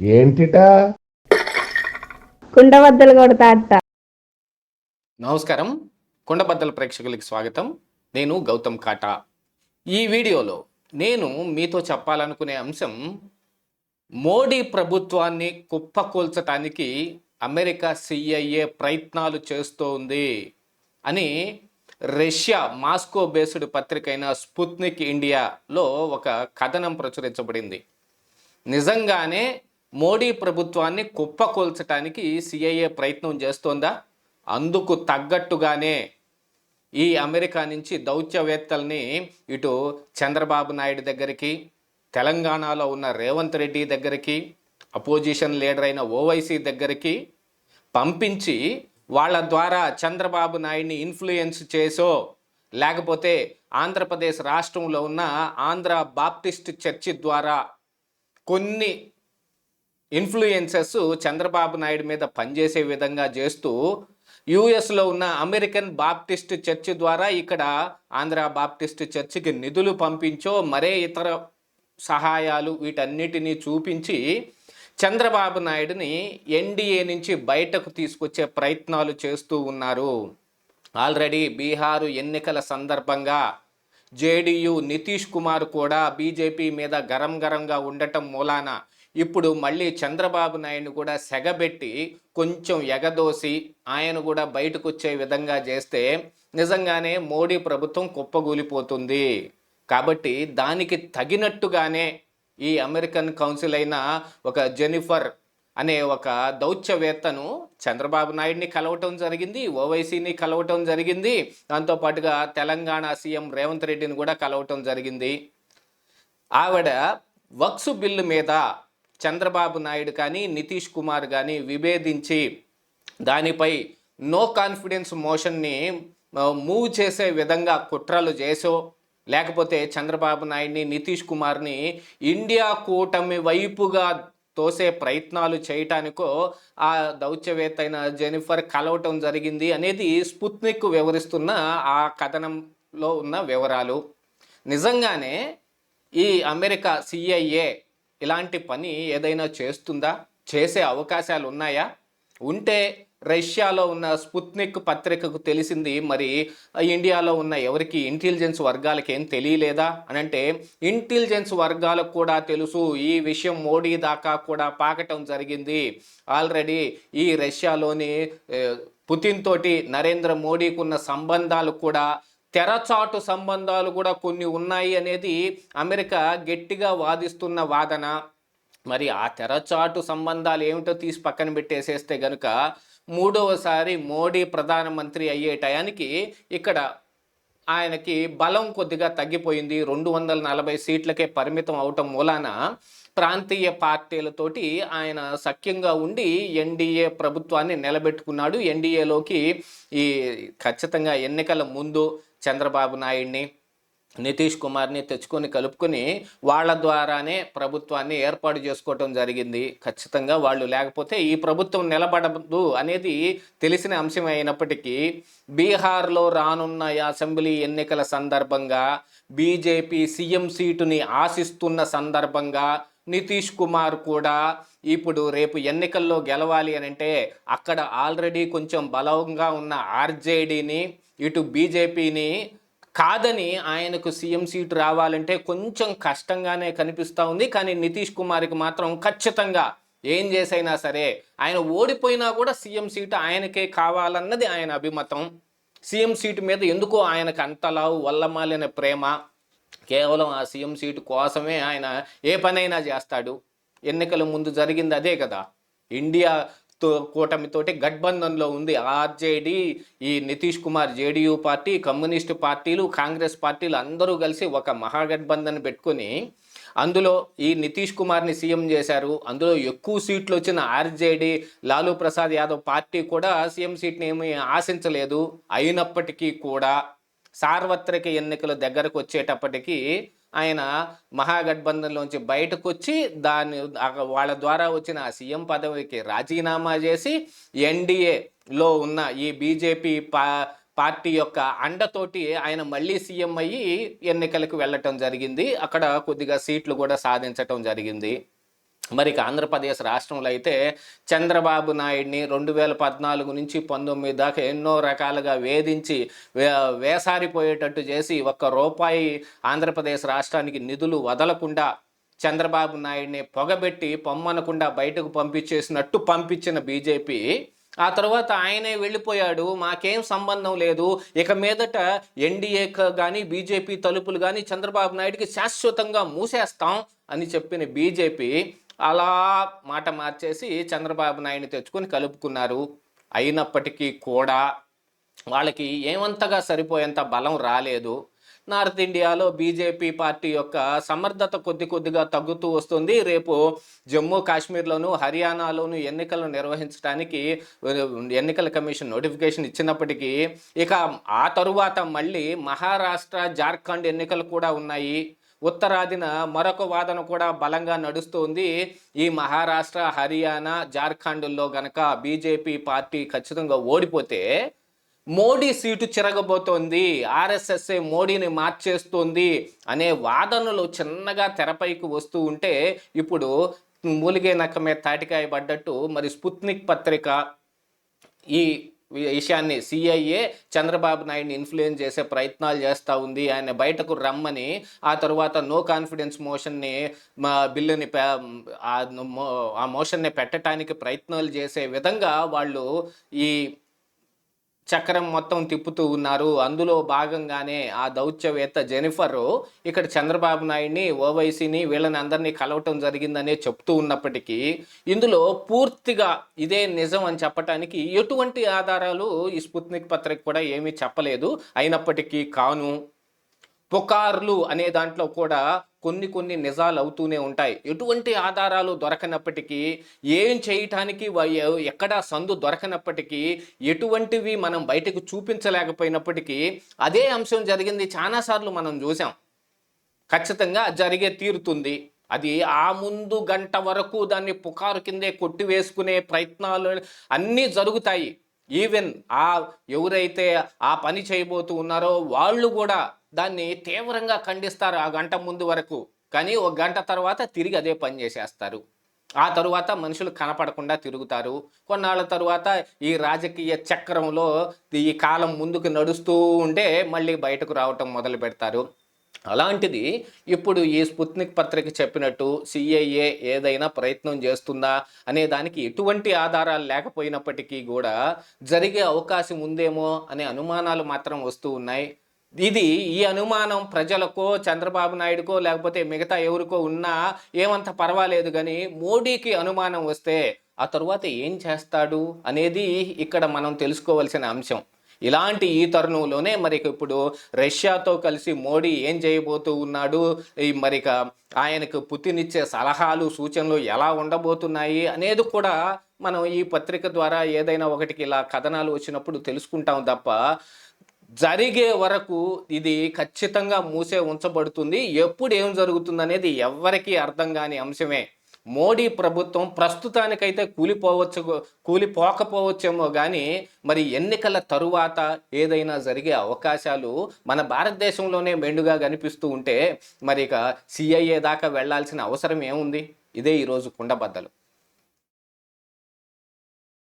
ఏంటిటా? కుండబద్దలు కొడతా నమస్కారం. కొండబద్దల ప్రేక్షకులకి స్వాగతం. నేను గౌతమ్ కాటా. ఈ వీడియోలో నేను మీతో చెప్పాలనుకునే అంశం మోడీ ప్రభుత్వాన్ని కుప్పకూల్చటానికి అమెరికా సిఐఏ ప్రయత్నాలు చేస్తోంది అని రష్యా మాస్కో బేస్డ్ పత్రిక అయిన స్పుత్నిక్ ఇండియాలో ఒక కథనం ప్రచురించబడింది. నిజంగానే మోడీ ప్రభుత్వాన్ని కుప్పకూల్చడానికి సిఐఏ ప్రయత్నం చేస్తోందా? అందుకు తగ్గట్టుగానే ఈ అమెరికా నుంచి దౌత్యవేత్తల్ని ఇటు చంద్రబాబు నాయుడు దగ్గరికి తెలంగాణలో ఉన్న రేవంత్ రెడ్డి దగ్గరికి అపోజిషన్ లీడర్ అయిన ఓవైసీ దగ్గరికి పంపించి వాళ్ళ ద్వారా చంద్రబాబు నాయుడిని ఇన్ఫ్లుయెన్స్ చేసో లేకపోతే ఆంధ్రప్రదేశ్ రాష్ట్రంలో ఉన్న ఆంధ్ర బాప్టిస్ట్ చర్చి ద్వారా కొన్ని ఇన్ఫ్లుయెన్సెస్ చంద్రబాబు నాయుడు మీద పనిచేసే విధంగా చేస్తూ యుఎస్లో ఉన్న అమెరికన్ బాప్టిస్ట్ చర్చ్ ద్వారా ఇక్కడ ఆంధ్ర బాప్టిస్ట్ చర్చికి నిధులు పంపించో మరే ఇతర సహాయాలు వీటన్నిటినీ చూపించి చంద్రబాబు నాయుడిని ఎన్డీఏ నుంచి బయటకు తీసుకొచ్చే ప్రయత్నాలు చేస్తూ ఉన్నారు. ఆల్రెడీ బీహారు ఎన్నికల సందర్భంగా జేడీయూ నితీష్ కుమార్ కూడా బీజేపీ మీద గరం గరంగా ఉండటం మూలాన ఇప్పుడు మళ్ళీ చంద్రబాబు నాయుడు కూడా సెగబెట్టి కొంచెం ఎగదోసి ఆయన కూడా బయటకు వచ్చే విధంగా చేస్తే నిజంగానే మోడీ ప్రభుత్వం కుప్పగూలిపోతుంది. కాబట్టి దానికి తగినట్టుగానే ఈ అమెరికన్ కౌన్సిల్ అయిన ఒక జెనిఫర్ అనే ఒక దౌత్యవేత్తను చంద్రబాబు నాయుడిని కలవటం జరిగింది ఓవైసీని కలవటం జరిగింది. దాంతోపాటుగా తెలంగాణ సీఎం రేవంత్ రెడ్డిని కూడా కలవటం జరిగింది. ఆవిడ వక్సు బిల్లు మీద చంద్రబాబు నాయుడు కానీ నితీష్ కుమార్ కానీ విభేదించి దానిపై నో కాన్ఫిడెన్స్ మోషన్ని మూవ్ చేసే విధంగా కుట్రలు చేసో లేకపోతే చంద్రబాబు నాయుడిని నితీష్ కుమార్ని ఇండియా కూటమి వైపుగా తోసే ప్రయత్నాలు చేయటానికో ఆ దౌత్యవేత్త అయిన జెనిఫర్ కలవటం జరిగింది అనేది స్పుత్నిక్ వివరిస్తున్న ఆ కథనంలో ఉన్న వివరాలు. నిజంగానే ఈ అమెరికా సిఐఏ ఇలాంటి పని ఏదైనా చేస్తుందా? చేసే అవకాశాలు ఉన్నాయా ఉంటే రష్యాలో ఉన్న స్పుత్నిక్ పత్రికకు తెలిసింది మరి ఇండియాలో ఉన్న ఎవరికి ఇంటెలిజెన్స్ వర్గాలకి ఏం తెలియలేదా? అని అంటే ఇంటెలిజెన్స్ వర్గాలకు కూడా తెలుసు ఈ విషయం మోడీ దాకా కూడా పాకటం జరిగింది. ఆల్రెడీ ఈ రష్యాలోని పుతిన్ తోటి నరేంద్ర మోడీకి ఉన్న సంబంధాలు కూడా తెరచాటు సంబంధాలు కూడా కొన్ని ఉన్నాయి అనేది అమెరికా గట్టిగా వాదిస్తున్న వాదన. మరి ఆ తెరచాటు సంబంధాలు ఏమిటో తీసి పక్కన పెట్టేసేస్తే గనుక మూడవసారి మోడీ ప్రధానమంత్రి అయ్యే టయానికి ఇక్కడ ఆయనకి బలం కొద్దిగా తగ్గిపోయింది. రెండు వందల నలభై సీట్లకే పరిమితం అవటం మూలాన ప్రాంతీయ పార్టీలతోటి ఆయన సఖ్యంగా ఉండి ఎన్డీఏ ప్రభుత్వాన్ని నిలబెట్టుకున్నాడు. ఎన్డీఏలోకి ఈ ఖచ్చితంగా ఎన్నికల ముందు చంద్రబాబు నాయుడిని నితీష్ కుమార్ని తెచ్చుకొని కలుపుకొని వాళ్ళ ద్వారానే ప్రభుత్వాన్ని ఏర్పాటు చేసుకోవటం జరిగింది. ఖచ్చితంగా వాళ్ళు లేకపోతే ఈ ప్రభుత్వం నిలబడదు అనేది తెలిసిన అంశం అయినప్పటికీ బీహార్లో రానున్న అసెంబ్లీ ఎన్నికల సందర్భంగా బీజేపీ సీఎం సీటుని ఆశిస్తున్న సందర్భంగా నితీష్ కుమార్ కూడా ఇప్పుడు రేపు ఎన్నికల్లో గెలవాలి అని అంటే అక్కడ ఆల్రెడీ కొంచెం బలంగా ఉన్న ఆర్జేడీని ఇటు బీజేపీని కాదని ఆయనకు సీఎం సీటు రావాలంటే కొంచెం కష్టంగానే కనిపిస్తూ ఉంది. కానీ నితీష్ కుమార్కి మాత్రం ఖచ్చితంగా ఏం చేసైనా సరే ఆయన ఓడిపోయినా కూడా సీఎం సీటు ఆయనకే కావాలన్నది ఆయన అభిమతం. సీఎం సీటు మీద ఎందుకో ఆయనకు అంతలావు వల్లమాలిన ప్రేమ. కేవలం ఆ సీఎం సీటు కోసమే ఆయన ఏ పనైనా చేస్తాడు. ఎన్నికల ముందు జరిగింది అదే కదా. ఇండియా కూటమితోటి గఠబంధన్లో ఉంది. ఆర్జేడి ఈ Nitish Kumar JDU party communist పార్టీలు కాంగ్రెస్ పార్టీలు అందరూ కలిసి ఒక మహాగఠబంధన్ పెట్టుకొని అందులో ఈ నితీష్ కుమార్ని సీఎం చేశారు. అందులో ఎక్కువ సీట్లు వచ్చిన ఆర్జేడి లాలూ ప్రసాద్ యాదవ్ పార్టీ కూడా సీఎం సీట్ని ఏమీ ఆశించలేదు. అయినప్పటికీ కూడా సార్వత్రిక ఎన్నికలు దగ్గరకు వచ్చేటప్పటికీ ఆయన మహాగఠబంధన్లోంచి బయటకు వచ్చి దాని వాళ్ళ ద్వారా వచ్చిన ఆ సీఎం పదవికి రాజీనామా చేసి ఎన్డీఏలో ఉన్న ఈ బీజేపీ పా పార్టీ యొక్క అండతోటి ఆయన మళ్ళీ సీఎం అయ్యి ఎన్నికలకు వెళ్ళటం జరిగింది. అక్కడ కొద్దిగా సీట్లు కూడా సాధించటం జరిగింది. మరి ఇక ఆంధ్రప్రదేశ్ రాష్ట్రంలో అయితే చంద్రబాబు నాయుడిని రెండు వేల పద్నాలుగు నుంచి పంతొమ్మిది దాకా ఎన్నో రకాలుగా వేధించి వే వేసారిపోయేటట్టు చేసి ఒక్క రూపాయి ఆంధ్రప్రదేశ్ రాష్ట్రానికి నిధులు వదలకుండా చంద్రబాబు నాయుడిని పొగబెట్టి పొమ్మనకుండా బయటకు పంపించేసినట్టు పంపించిన బీజేపీ. ఆ తర్వాత ఆయనే వెళ్ళిపోయాడు మాకేం సంబంధం లేదు. ఇక మీదట ఎన్డీఏ కానీ బీజేపీ తలుపులు కానీ చంద్రబాబు నాయుడికి శాశ్వతంగా మూసేస్తాం అని చెప్పిన బీజేపీ అలా మాట మార్చేసి చంద్రబాబు నాయుడిని తెచ్చుకొని కలుపుకున్నారు. అయినప్పటికీ కూడా వాళ్ళకి ఏమంతగా సరిపోయేంత బలం రాలేదు. నార్త్ ఇండియాలో బీజేపీ పార్టీ యొక్క సమర్థత కొద్ది కొద్దిగా తగ్గుతూ వస్తుంది. రేపు జమ్మూ కాశ్మీర్లోను హర్యానాలోను ఎన్నికలను నిర్వహించడానికి ఎన్నికల కమిషన్ నోటిఫికేషన్ ఇచ్చినప్పటికీ ఇక ఆ తరువాత మళ్ళీ మహారాష్ట్ర జార్ఖండ్ ఎన్నికలు కూడా ఉన్నాయి. ఉత్తరాదిన మరొక వాదన కూడా బలంగా నడుస్తోంది. ఈ మహారాష్ట్ర హర్యానా జార్ఖండ్లో గనక బీజేపీ పార్టీ ఖచ్చితంగా ఓడిపోతే మోడీ సీటు చిరగబోతోంది. ఆర్ఎస్ఎస్ఏ మోడీని మార్చేస్తోంది అనే వాదనలు చిన్నగా తెరపైకి వస్తూ ఉంటే ఇప్పుడు మూలిగే నక్క మీద తాటికాయ పడ్డట్టు మరి స్పుత్నిక్ పత్రిక ఈ విషయాన్ని సిఐఏ చంద్రబాబు నాయుడిని ఇన్ఫ్లుయెన్స్ చేసే ప్రయత్నాలు చేస్తూ ఉంది. ఆయన బయటకు రమ్మని ఆ తర్వాత నో కాన్ఫిడెన్స్ మోషన్ని మా బిల్లుని ఆ ఆ మోషన్ని పెట్టడానికి ప్రయత్నాలు చేసే విధంగా వాళ్ళు ఈ చక్రం మొత్తం తిప్పుతూ ఉన్నారు. అందులో భాగంగానే ఆ దౌత్యవేత్త జెనిఫర్ ఇక్కడ చంద్రబాబు నాయుడిని ఓవైసీని వీళ్ళని అందరినీ కలవటం జరిగిందనే చెప్తూ ఉన్నప్పటికీ ఇందులో పూర్తిగా ఇదే నిజం అని చెప్పటానికి ఎటువంటి ఆధారాలు ఈ స్పుత్నిక్ పత్రిక కూడా ఏమీ చెప్పలేదు. అయినప్పటికీ కాను పుకార్లు అనే దాంట్లో కూడా కొన్ని కొన్ని నిజాలు అవుతూనే ఉంటాయి. ఎటువంటి ఆధారాలు దొరకనప్పటికీ ఏం చేయటానికి ఎక్కడా సందు దొరకనప్పటికీ ఎటువంటివి మనం బయటకు చూపించలేకపోయినప్పటికీ అదే అంశం జరిగింది చాలాసార్లు మనం చూసాం. ఖచ్చితంగా జరిగే తీరుతుంది. అది ఆ ముందు గంట వరకు దాన్ని పుకారు కిందే కొట్టివేసుకునే ప్రయత్నాలు అన్నీ జరుగుతాయి. ఈవెన్ ఆ ఎవరైతే ఆ పని చేయబోతూ ఉన్నారో వాళ్ళు కూడా దాన్ని తీవ్రంగా ఖండిస్తారు ఆ గంట ముందు వరకు. కానీ ఒక గంట తర్వాత తిరిగి అదే పని చేసేస్తారు. ఆ తరువాత మనుషులు కనపడకుండా తిరుగుతారు. కొన్నాళ్ళ తరువాత ఈ రాజకీయ చక్రంలో ఈ కాలం ముందుకు నడుస్తూ ఉంటే మళ్ళీ బయటకు రావటం మొదలు పెడతారు. అలాంటిది ఇప్పుడు ఈ స్పుత్నిక్ పత్రిక చెప్పినట్టు సిఐఏ ఏదైనా ప్రయత్నం చేస్తుందా అనే దానికి ఎటువంటి ఆధారాలు లేకపోయినప్పటికీ కూడా జరిగే అవకాశం ఉందేమో అనే అనుమానాలు మాత్రం వస్తూ ఉన్నాయి. ఇది ఈ అనుమానం ప్రజలకో చంద్రబాబు నాయుడుకో లేకపోతే మిగతా ఎవరికో ఉన్నా ఏమంత పర్వాలేదు కానీ మోడీకి అనుమానం వస్తే ఆ తరువాత ఏం చేస్తాడు అనేది ఇక్కడ మనం తెలుసుకోవాల్సిన అంశం. ఇలాంటి ఈ తరుణంలోనే మరి ఇప్పుడు రష్యాతో కలిసి మోడీ ఏం చేయబోతూ ఉన్నాడు? ఈ మరి ఆయనకు పుతినిచ్చే సలహాలు సూచనలు ఎలా ఉండబోతున్నాయి అనేది కూడా మనం ఈ పత్రిక ద్వారా ఏదైనా ఒకటికి ఇలా కథనాలు వచ్చినప్పుడు తెలుసుకుంటాం తప్ప జరిగే వరకు ఇది ఖచ్చితంగా మూసే ఉంచబడుతుంది. ఎప్పుడు ఏం జరుగుతుందనేది ఎవ్వరికీ అర్థం కాని అంశమే. మోడీ ప్రభుత్వం ప్రస్తుతానికైతే కూలిపోవచ్చు కూలిపోకపోవచ్చేమో కానీ మరి ఎన్నికల తరువాత ఏదైనా జరిగే అవకాశాలు మన భారతదేశంలోనే మెండుగా కనిపిస్తూ ఉంటే మరి ఇక సిఐఏ దాకా వెళ్ళాల్సిన అవసరం ఏముంది? ఇదే ఈరోజు కుండబద్దలు.